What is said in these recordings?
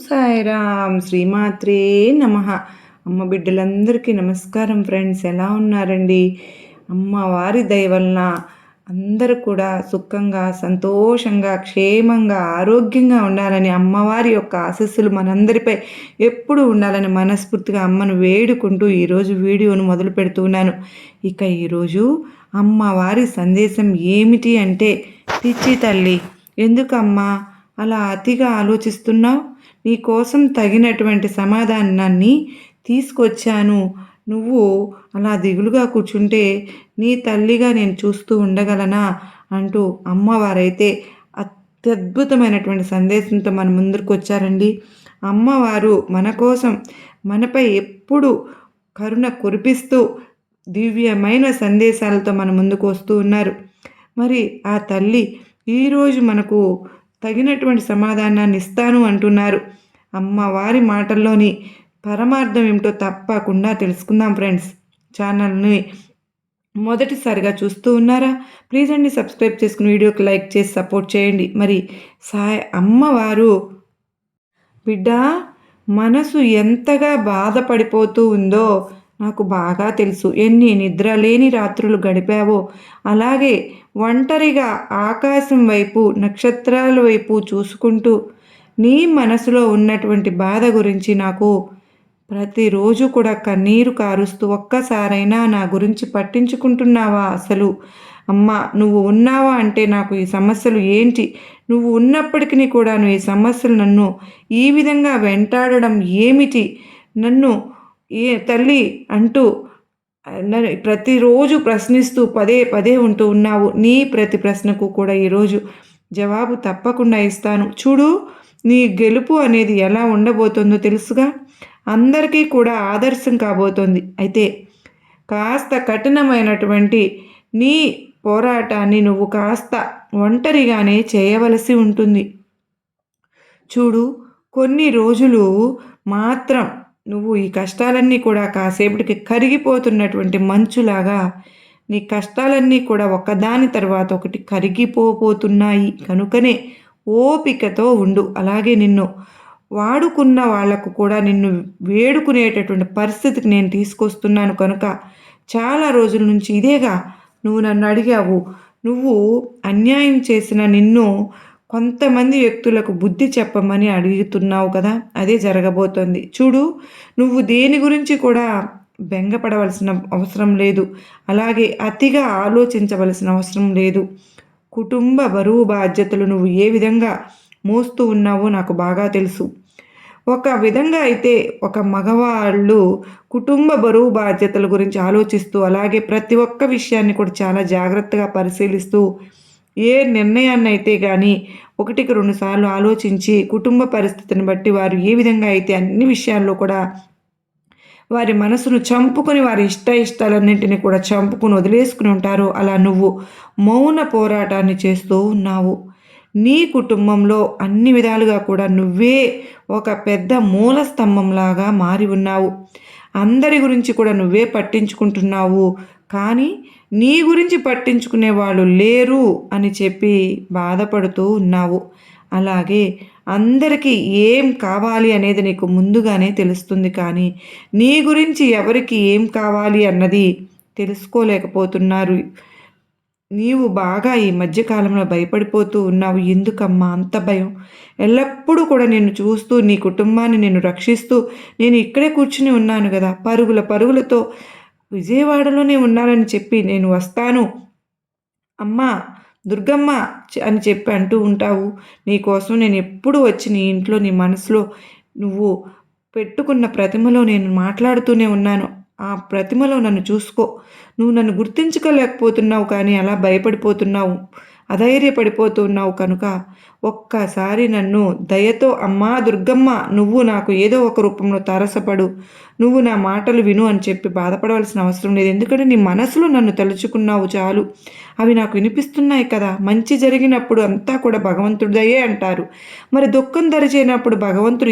సాయిరామ్. శ్రీమాత్రే నమ. అమ్మ బిడ్డలందరికీ నమస్కారం ఫ్రెండ్స్. ఎలా ఉన్నారండి? అమ్మవారి దయ వలన అందరూ కూడా సుఖంగా సంతోషంగా క్షేమంగా ఆరోగ్యంగా ఉండాలని అమ్మవారి యొక్క ఆశస్సులు మనందరిపై ఎప్పుడు ఉండాలని మనస్ఫూర్తిగా అమ్మను వేడుకుంటూ ఈరోజు వీడియోను మొదలు పెడుతున్నాను ఇక ఈరోజు అమ్మవారి సందేశం ఏమిటి అంటే పిచ్చి తల్లి ఎందుకమ్మా? అలా అతిగా ఆలోచిస్తున్నావు? నీ కోసం తగినటువంటి సమాధానాన్ని తీసుకొచ్చాను. నువ్వు అలా దిగులుగా కూర్చుంటే నీ తల్లిగా నేను చూస్తూ ఉండగలనా? అంటూ అమ్మవారైతే అత్యద్భుతమైనటువంటి సందేశంతో మన ముందుకు వచ్చారండి అమ్మవారు మన కోసం మనపై ఎప్పుడు కరుణ కురిపిస్తూ దివ్యమైన సందేశాలతో మన ముందుకు వస్తూ ఉన్నారు. మరి ఆ తల్లి ఈరోజు మనకు తగినటువంటి సమాధానాన్ని ఇస్తాను అంటున్నారు. అమ్మవారి మాటల్లోని పరమార్థం ఏమిటో తప్పకుండా తెలుసుకుందాం ఫ్రెండ్స్. ఛానల్ని మొదటిసారిగా చూస్తూ ఉన్నారా? ప్లీజ్ అండి సబ్స్క్రైబ్ చేసుకుని వీడియోకి లైక్ చేసి సపోర్ట్ చేయండి. మరి సాయ అమ్మవారు బిడ్డ మనసు ఎంతగా బాధపడిపోతూ ఉందో నాకు బాగా తెలుసు. ఎన్ని నిద్ర లేని రాత్రులు గడిపావో. అలాగే ఒంటరిగా ఆకాశం వైపు నక్షత్రాల వైపు చూసుకుంటూ నీ మనసులో ఉన్నటువంటి బాధ గురించి నాకు ప్రతిరోజు కూడా కన్నీరు కారుస్తూ ఒక్కసారైనా నా గురించి పట్టించుకుంటున్నావా అసలు? అమ్మ నువ్వు ఉన్నావా అంటే నాకు ఈ సమస్యలు ఏంటి? నువ్వు ఉన్నప్పటికీ కూడా ఈ సమస్యలు నన్ను ఈ విధంగా వెంటాడడం ఏమిటి? నన్ను ఏ తల్లి అంటూ ప్రతిరోజు ప్రశ్నిస్తూ పదే పదే ఉంటూ ఉన్నావు. నీ ప్రతి ప్రశ్నకు కూడా ఈరోజు జవాబు తప్పకుండా ఇస్తాను. చూడు నీ గెలుపు అనేది ఎలా ఉండబోతుందో తెలుసుగా? అందరికీ కూడా ఆదర్శం కాబోతోంది. అయితే కాస్త కఠినమైనటువంటి నీ పోరాటాన్ని నువ్వు కాస్త ఒంటరిగానే చేయవలసి ఉంటుంది. చూడు కొన్ని రోజులు మాత్రం నువ్వు ఈ కష్టాలన్నీ కూడా కాసేపటికి కరిగిపోతున్నటువంటి మంచులాగా నీ కష్టాలన్నీ కూడా ఒకదాని తర్వాత ఒకటి కరిగిపోబోతున్నాయి. కనుకనే ఓపికతో ఉండు. అలాగే నిన్ను వాడుకున్న వాళ్ళకు కూడా నిన్ను వేడుకునేటటువంటి పరిస్థితికి నేను తీసుకొస్తున్నాను కనుక చాలా రోజుల నుంచి ఇదేగా నువ్వు నన్ను అడిగావు. నువ్వు అన్యాయం చేసిన నిన్ను కొంతమంది వ్యక్తులకు బుద్ధి చెప్పమని అడుగుతున్నావు కదా అదే జరగబోతోంది. చూడు నువ్వు దేని గురించి కూడా బెంగపడవలసిన అవసరం లేదు. అలాగే అతిగా ఆలోచించవలసిన అవసరం లేదు. కుటుంబ బరువు బాధ్యతలు నువ్వు ఏ విధంగా మోస్తూ ఉన్నావో నాకు బాగా తెలుసు. ఒక విధంగా అయితే ఒక మగవాళ్ళు కుటుంబ బరువు బాధ్యతల గురించి ఆలోచిస్తూ అలాగే ప్రతి ఒక్క విషయాన్ని కూడా చాలా జాగ్రత్తగా పరిశీలిస్తూ ఏ నిర్ణయాన్ని అయితే కానీ ఒకటికి రెండు సార్లు ఆలోచించి కుటుంబ పరిస్థితిని బట్టి వారు ఏ విధంగా అయితే అన్ని విషయాల్లో కూడా వారి మనసును చంపుకొని వారి ఇష్ట ఇష్టాలన్నింటినీ కూడా చంపుకుని వదిలేసుకుని ఉంటారు అలా నువ్వు మౌన పోరాటాన్ని చేస్తూ ఉన్నావు. నీ కుటుంబంలో అన్ని విధాలుగా కూడా నువ్వే ఒక పెద్ద మూల స్తంభంలాగా మారి ఉన్నావు. అందరి గురించి కూడా నువ్వే పట్టించుకుంటున్నావు. కానీ నీ గురించి పట్టించుకునే వాళ్ళు లేరు అని చెప్పి బాధపడుతూ ఉన్నావు. అలాగే అందరికీ ఏం కావాలి అనేది నీకు ముందుగానే తెలుస్తుంది కానీ నీ గురించి ఎవరికి ఏం కావాలి అన్నది తెలుసుకోలేకపోతున్నారు. నీవు బాగా ఈ మధ్యకాలంలో భయపడిపోతూ ఉన్నావు. ఎందుకమ్మా అంత భయం? ఎల్లప్పుడూ కూడా నిన్ను చూస్తూ నీ కుటుంబాన్ని నేను రక్షిస్తూ నేను ఇక్కడే కూర్చుని ఉన్నాను కదా. పరుగుల పరుగులతో విజయవాడలోనే ఉన్నానని చెప్పి నేను వస్తాను. అమ్మా దుర్గమ్మ అని చెప్పి అంటూ ఉంటావు. నీకోసం నేను ఎప్పుడు వచ్చి నీ ఇంట్లో నీ మనసులో నువ్వు పెట్టుకున్న ప్రతిమలో నేను మాట్లాడుతూనే ఉన్నాను. ఆ ప్రతిమలో నన్ను చూసుకో. నువ్వు నన్ను గుర్తించుకోలేకపోతున్నావు కానీ అలా భయపడిపోతున్నావు. అధైర్యపడిపోతున్నావు కనుక ఒక్కసారి నన్ను దయతో అమ్మా దుర్గమ్మ నువ్వు నాకు ఏదో ఒక రూపంలో తారసపడు. నువ్వు నా మాటలు విను అని చెప్పి బాధపడవలసిన అవసరం లేదు. ఎందుకంటే నీ మనసులో నన్ను తలుచుకున్నావు చాలు. అవి నాకు వినిపిస్తున్నాయి కదా. మంచి జరిగినప్పుడు అంతా కూడా భగవంతుడిదయే అంటారు. మరి దుఃఖం దరిచేనప్పుడు భగవంతుడు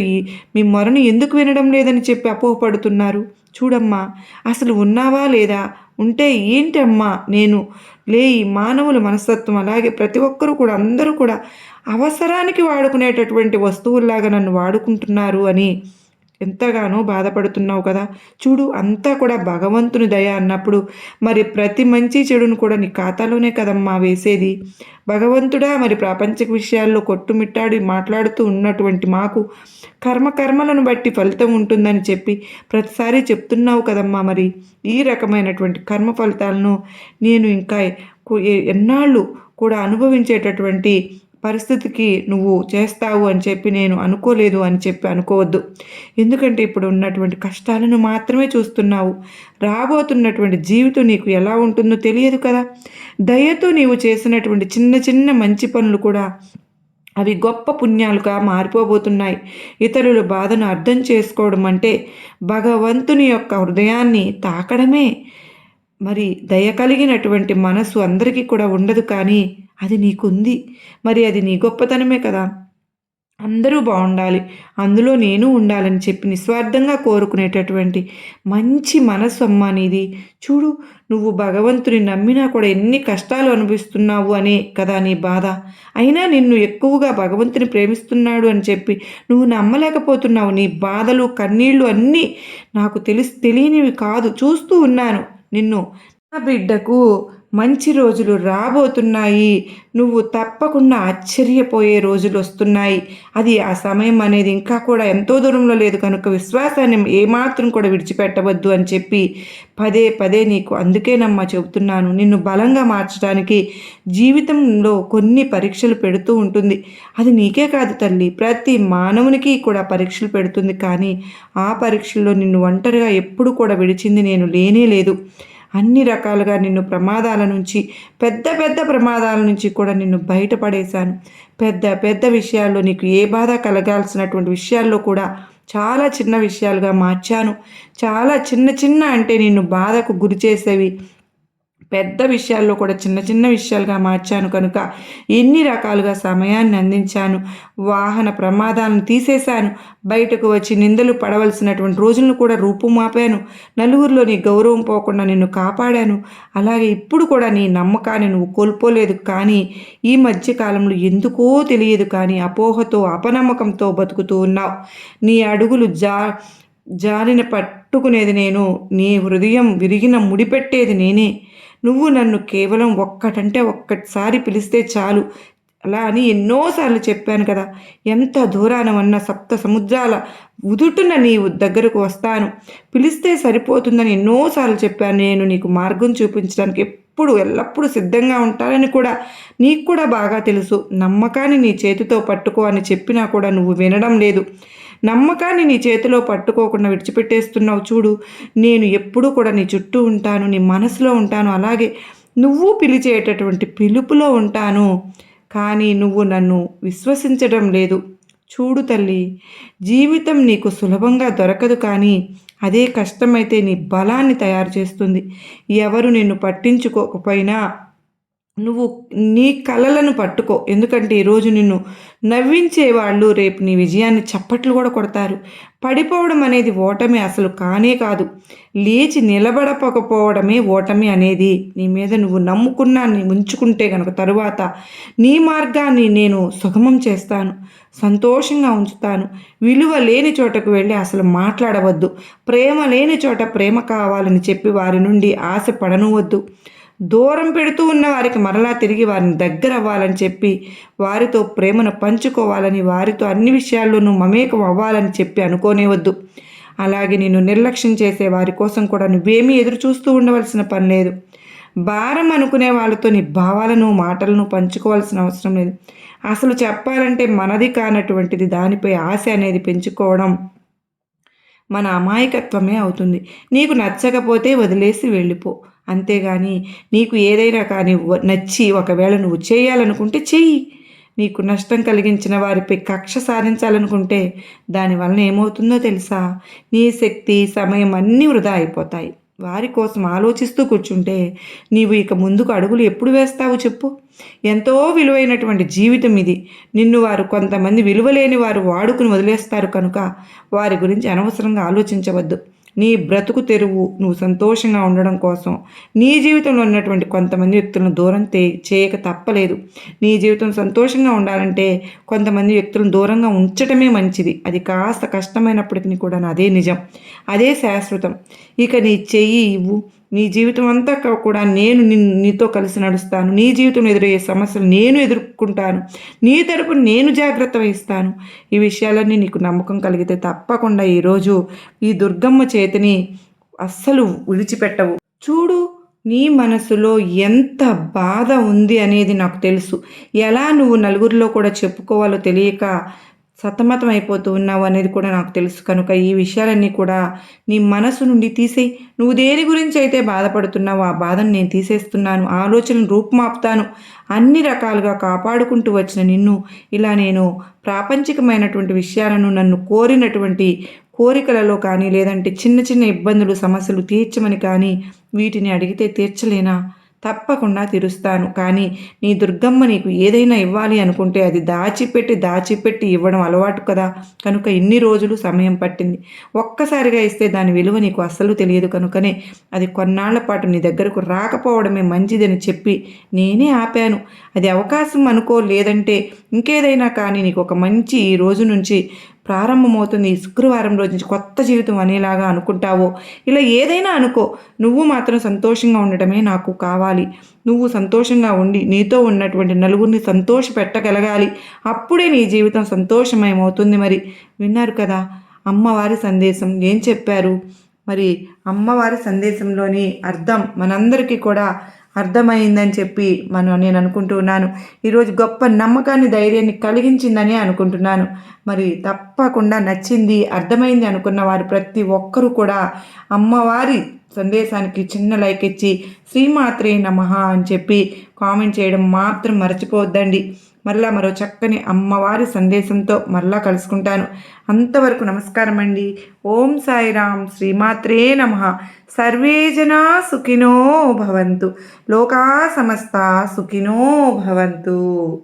మీ మొరను ఎందుకు వినడం లేదని చెప్పి అపోహపడుతున్నారు? చూడమ్మా అసలు ఉన్నావా లేదా? ఉంటే ఏంటమ్మా నేను? లే ఈ మానవుల మనస్తత్వం. అలాగే ప్రతి ఒక్కరూ కూడా అందరూ కూడా అవసరానికి వాడుకునేటటువంటి వస్తువుల్లాగా నన్ను వాడుకుంటున్నారు అని ఎంతగానో బాధపడుతున్నావు కదా. చూడు అంతా కూడా భగవంతుని దయ అన్నప్పుడు మరి ప్రతి మంచి చెడును కూడా నీ ఖాతాలోనే కదమ్మా వేసేది. భగవంతుడా మరి ప్రాపంచిక విషయాల్లో కొట్టుమిట్టాడి మాట్లాడుతూ ఉన్నటువంటి మాకు కర్మ కర్మలను బట్టి ఫలితం ఉంటుందని చెప్పి ప్రతిసారి చెప్తున్నావు కదమ్మా మరి. ఈ రకమైనటువంటి కర్మ ఫలితాలను నేను ఇంకా ఎన్నాళ్ళు కూడా అనుభవించేటటువంటి పరిస్థితికి నువ్వు చేస్తావు అని చెప్పి నేను అనుకోలేదు అని చెప్పి అనుకోవద్దు. ఎందుకంటే ఇప్పుడు ఉన్నటువంటి కష్టాలను మాత్రమే చూస్తున్నావు. రాబోతున్నటువంటి జీవితం నీకు ఎలా ఉంటుందో తెలియదు కదా. దయతో నీవు చేసినటువంటి చిన్న చిన్న మంచి పనులు కూడా అవి గొప్ప పుణ్యాలుగా మారిపోబోతున్నాయి. ఇతరుల బాధను అర్థం చేసుకోవడం అంటే భగవంతుని యొక్క హృదయాన్ని తాకడమే. మరి దయ కలిగినటువంటి మనసు అందరికీ కూడా ఉండదు కానీ అది నీకుంది. మరి అది నీ గొప్పతనమే కదా. అందరూ బాగుండాలి అందులో నేను ఉండాలని చెప్పి నిస్వార్థంగా కోరుకునేటటువంటి మంచి మనసు అమ్మ నీది. చూడు నువ్వు భగవంతుని నమ్మినా కూడా ఎన్ని కష్టాలు అనుభవిస్తున్నావు అనే కదా నీ బాధ. అయినా నిన్ను ఎక్కువగా భగవంతుని ప్రేమిస్తున్నాడు అని చెప్పి నువ్వు నమ్మలేకపోతున్నావు. నీ బాధలు కన్నీళ్ళు అన్నీ నాకు తెలిసి తెలియనివి కాదు. చూస్తూ ఉన్నాను నిన్ను. నా బిడ్డకు మంచి రోజులు రాబోతున్నాయి. నువ్వు తప్పకుండా ఆశ్చర్యపోయే రోజులు వస్తున్నాయి. అది ఆ సమయం అనేది ఇంకా కూడా ఎంతో దూరంలో లేదు కనుక విశ్వాసాన్ని ఏమాత్రం కూడా విడిచిపెట్టవద్దు అని చెప్పి పదే పదే నీకు అందుకేనమ్మా చెబుతున్నాను. నిన్ను బలంగా మార్చడానికి జీవితంలో కొన్ని పరీక్షలు పెడుతూ ఉంటుంది. అది నీకే కాదు తల్లి. ప్రతి మానవునికి కూడా పరీక్షలు పెడుతుంది. కానీ ఆ పరీక్షల్లో నిన్ను ఒంటరిగా ఎప్పుడు కూడా విడిచింది నేను లేనే లేదు. అన్ని రకాలుగా నిన్ను ప్రమాదాల నుంచి పెద్ద పెద్ద ప్రమాదాల నుంచి కూడా నిన్ను బయటపడేశాను. పెద్ద పెద్ద విషయాల్లో నీకు ఏ బాధ కలగాల్సినటువంటి విషయాల్లో కూడా చాలా చిన్న విషయాలుగా మార్చాను. చాలా చిన్న చిన్న అంటే నిన్ను బాధకు గురి చేసేవి పెద్ద విషయాల్లో కూడా చిన్న చిన్న విషయాలుగా మార్చాను కనుక ఎన్ని రకాలుగా సమయాన్ని అందించాను వాహన ప్రమాదాలను తీసేశాను బయటకు వచ్చి నిందలు పడవలసినటువంటి రోజులను కూడా రూపుమాపాను నలుగురిలో నీ గౌరవం పోకుండా నిన్ను కాపాడాను అలాగే ఇప్పుడు కూడా నీ నమ్మకాన్ని నువ్వు కోల్పోలేదు కానీ ఈ మధ్యకాలంలో ఎందుకో తెలియదు కానీ అపోహతో అపనమ్మకంతో బతుకుతూ ఉన్నావు. నీ అడుగులు జా జారిన పట్టుకునేది నేను నీ హృదయం విరిగిన ముడిపెట్టేది నేనే. నువ్వు నన్ను కేవలం ఒక్కటంటే ఒక్కసారి పిలిస్తే చాలు. అలా అని ఎన్నోసార్లు చెప్పాను కదా. ఎంత దూరానమన్న సప్త సముద్రాల ఉదుటున నీ దగ్గరకు వస్తాను. పిలిస్తే సరిపోతుందని ఎన్నోసార్లు చెప్పాను. నేను నీకు మార్గం చూపించడానికి ఎప్పుడు ఎల్లప్పుడూ సిద్ధంగా ఉంటానని కూడా నీకు కూడా బాగా తెలుసు. నమ్మకాన్ని నీ చేతితో పట్టుకో అని చెప్పినా కూడా నువ్వు వినడం లేదు. నమ్మకాన్ని నీ చేతిలో పట్టుకోకుండా విడిచిపెట్టేస్తున్నావు చూడు. నేను ఎప్పుడూ కూడా నీ చుట్టూ ఉంటాను నీ మనసులో ఉంటాను. అలాగే నువ్వు పిలిచేటటువంటి పిలుపులో ఉంటాను. కానీ నువ్వు నన్ను విశ్వసించడం లేదు. చూడు తల్లి జీవితం నీకు సులభంగా దొరకదు కానీ అదే కష్టమైతే నీ బలాన్ని తయారు చేస్తుంది. ఎవరు నిన్ను పట్టించుకోకపోయినా నువ్వు నీ కళలను పట్టుకో. ఎందుకంటే ఈరోజు నిన్ను నవ్వించే వాళ్ళు రేపు నీ విజయాన్ని చప్పట్లు కూడా కొడతారు. పడిపోవడం అనేది ఓటమి అసలు కానే కాదు. లేచి నిలబడకపోవడమే ఓటమి అనేది. నీ మీద నువ్వు నమ్ముకున్నాన్ని ఉంచుకుంటే కనుక తరువాత నీ మార్గాన్ని నేను సుగమం చేస్తాను. సంతోషంగా ఉంచుతాను. విలువ లేని చోటకు వెళ్ళి అసలు మాట్లాడవద్దు. ప్రేమ లేని చోట ప్రేమ కావాలని చెప్పి వారి నుండి ఆశ పడనవద్దు దూరం పెడుతూ ఉన్న వారికి మరలా తిరిగి వారిని దగ్గర అవ్వాలని చెప్పి వారితో ప్రేమను పంచుకోవాలని వారితో అన్ని విషయాల్లోనూ మమేకం అవ్వాలని చెప్పి అనుకోనేవద్దు అలాగే నేను నిర్లక్ష్యం చేసే వారి కోసం కూడా నువ్వేమీ ఎదురు చూస్తూ ఉండవలసిన పని లేదు. భారం అనుకునే వాళ్ళతో నీ భావాలను మాటలను పంచుకోవాల్సిన అవసరం లేదు. అసలు చెప్పాలంటే మనది కానటువంటిది దానిపై ఆశ అనేది పెంచుకోవడం మన అమాయకత్వమే అవుతుంది. నీకు నచ్చకపోతే వదిలేసి వెళ్ళిపో. అంతేగాని నీకు ఏదైనా కానీ నచ్చి ఒకవేళ నువ్వు చేయాలనుకుంటే చెయ్యి. నీకు నష్టం కలిగించిన వారిపై కక్ష సాధించాలనుకుంటే దానివలన ఏమవుతుందో తెలుసా? నీ శక్తి సమయం అన్నీ వృధా అయిపోతాయి. వారి కోసం ఆలోచిస్తూ కూర్చుంటే నీవు ఇక ముందుకు అడుగులు ఎప్పుడు వేస్తావు చెప్పు? ఎంతో విలువైనటువంటి జీవితం ఇది. నిన్ను వారు కొంతమంది విలువలేని వారు వాడుకుని వదిలేస్తారు కనుక వారి గురించి అనవసరంగా ఆలోచించవద్దు. నీ బ్రతుకు తెరువు నువ్వు సంతోషంగా ఉండడం కోసం. నీ జీవితంలో ఉన్నటువంటి కొంతమంది వ్యక్తులను దూరం చేయక తప్పలేదు. నీ జీవితం సంతోషంగా ఉండాలంటే కొంతమంది వ్యక్తులను దూరంగా ఉంచటమే మంచిది. అది కాస్త కష్టమైనప్పటికీ కూడా అదే నిజం. అదే శాశ్వతం. ఇక నీ చెయ్యి ఇవ్వు నీ జీవితం అంతా కూడా నేను నీతో కలిసి నడుస్తాను. నీ జీవితం ఎదురయ్యే సమస్యలు నేను ఎదుర్కొంటాను. నీ తరపు నేను జాగ్రత్త వహిస్తాను. ఈ విషయాలన్నీ నీకు నమ్మకం కలిగితే తప్పకుండా ఈరోజు ఈ దుర్గమ్మ చేతిని అస్సలు విడిచిపెట్టవు. చూడు నీ మనసులో ఎంత బాధ ఉంది అనేది నాకు తెలుసు. ఎలా నువ్వు నలుగురిలో కూడా చెప్పుకోవాలో తెలియక సతమతం అయిపోతూ ఉన్నావు అనేది కూడా నాకు తెలుసు. కనుక ఈ విషయాలన్నీ కూడా నీ మనసు నుండి తీసేయి. నువ్వు దేని గురించి అయితే బాధపడుతున్నావు ఆ బాధను నేను తీసేస్తున్నాను. ఆలోచనను రూపుమాపుతాను. అన్ని రకాలుగా కాపాడుకుంటూ వచ్చిన నిన్ను ఇలా నేను ప్రాపంచికమైనటువంటి విషయాలను నన్ను కోరినటువంటి కోరికలలో కానీ లేదంటే చిన్న చిన్న ఇబ్బందులు సమస్యలు తీర్చమని కానీ వీటిని అడిగితే తీర్చలేనా? తప్పకుండా తీరుస్తాను. కానీ నీ దుర్గమ్మ నీకు ఏదైనా ఇవ్వాలి అనుకుంటే అది దాచిపెట్టి దాచిపెట్టి ఇవ్వడం అలవాటు కదా. కనుక ఇన్ని రోజులు సమయం పట్టింది. ఒక్కసారిగా ఇస్తే దాని విలువ నీకు అస్సలు తెలియదు కనుకనే అది కొన్నాళ్ళ పాటు నీ దగ్గరకు రాకపోవడమే మంచిదని చెప్పి నేనే ఆపాను. అది అవకాశం అనుకో లేదంటే ఇంకేదైనా కానీ నీకు ఒక మంచి ఈ రోజు నుంచి ప్రారంభమవుతుంది. ఈ శుక్రవారం రోజు నుంచి కొత్త జీవితం అనేలాగా అనుకుంటావో? ఇలా ఏదైనా అనుకో. నువ్వు మాత్రం సంతోషంగా ఉండటమే నాకు కావాలి. నువ్వు సంతోషంగా ఉండి నీతో ఉన్నటువంటి నలుగురిని సంతోష పెట్టగలగాలి. అప్పుడే నీ జీవితం సంతోషమయమవుతుంది మరి. విన్నారు కదా? అమ్మవారి సందేశం ఏం చెప్పారు? మరి అమ్మవారి సందేశంలోని అర్థం మనందరికీ కూడా అర్థమైందని చెప్పి మనం నేను అనుకుంటున్నాను ఈరోజు గొప్ప నమ్మకాన్ని ధైర్యాన్ని కలిగించిందని అనుకుంటున్నాను. మరి తప్పకుండా నచ్చింది అర్థమైంది అనుకున్న వారు ప్రతి ఒక్కరూ కూడా అమ్మవారి సందేశానికి చిన్న లైక్ ఇచ్చి శ్రీమాత్రే నమ అని చెప్పి కామెంట్ చేయడం మాత్రం మర్చిపోవద్దండి. మరలా మరో చక్కని అమ్మవారి సందేశంతో మరలా కలుసుకుంటాను. అంతవరకు నమస్కారం అండి. ఓం సాయిరామ్ శ్రీమాత్రే నమ. సర్వేజనా సుఖినో భవంతు. లోకా సమస్త సుఖినో భవంతు.